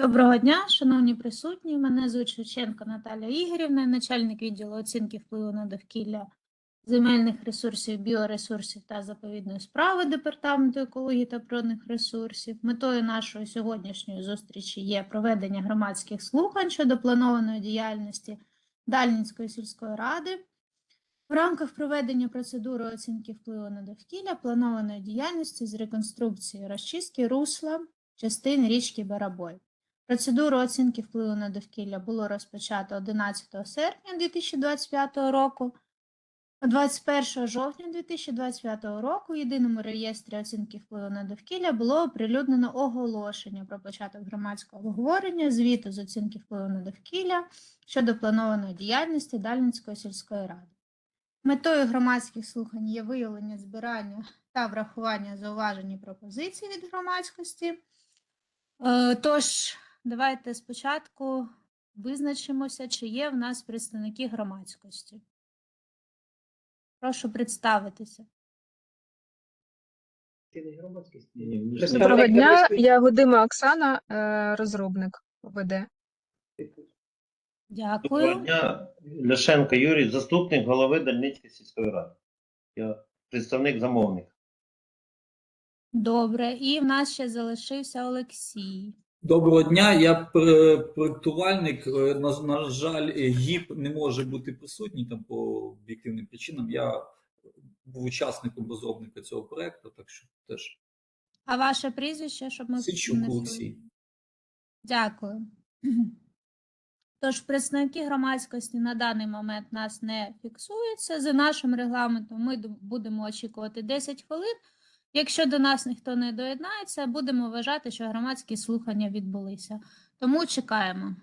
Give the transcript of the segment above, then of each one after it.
Доброго дня, шановні присутні. Мене звуть Шевченко Наталя Ігорівна, начальник відділу оцінки впливу на довкілля земельних ресурсів, біоресурсів та заповідної справи Департаменту екології та природних ресурсів. Метою нашої сьогоднішньої зустрічі є проведення громадських слухань щодо планованої діяльності Дальнінської сільської ради. В рамках проведення процедури оцінки впливу на довкілля планованої діяльності з реконструкції розчистки русла частин річки Барабой. Процедуру оцінки впливу на довкілля було розпочато 11 серпня 2025 року. 21 жовтня 2025 року в єдиному реєстрі оцінки впливу на довкілля було оприлюднено оголошення про початок громадського обговорення звіту з оцінки впливу на довкілля щодо планованої діяльності Дальницької сільської ради. Метою громадських слухань є виявлення збирання та врахування зауважень і пропозицій від громадськості. Е, Тож, давайте спочатку визначимося, чи є в нас представники громадськості. Прошу представитися. Доброго дня, я Гудима Оксана, е, розробник ОВД. Дякую. Доброго дня, Ляшенко Юрій, заступник голови Дальницької сільської ради. Я представник замовника. Добре. І в нас ще залишився Олексій. Доброго дня, я пр- проєктувальник. Е, На, на жаль, ГІП не може бути присутній там по об'єктивним причинам. Я був учасником розробника цього проекту, так що теж А ваше прізвище, щоб ми Сичук? Олексій. Дякую. Тож представники громадськості на даний момент нас не фіксуються. За нашим регламентом ми будемо очікувати 10 хвилин. Якщо до нас ніхто не доєднається, будемо вважати, що громадські слухання відбулися. Тому чекаємо.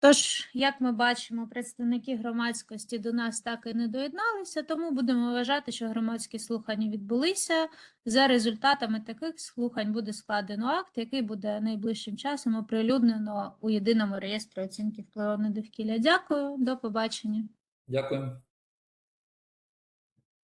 Тож, як ми бачимо, представники громадськості до нас так і не доєдналися, тому будемо вважати, що громадські слухання відбулися. За результатами таких слухань буде складено акт, який буде найближчим часом оприлюднено у єдиному реєстрі оцінки впливу на довкілля. Дякую, до побачення. Дякую.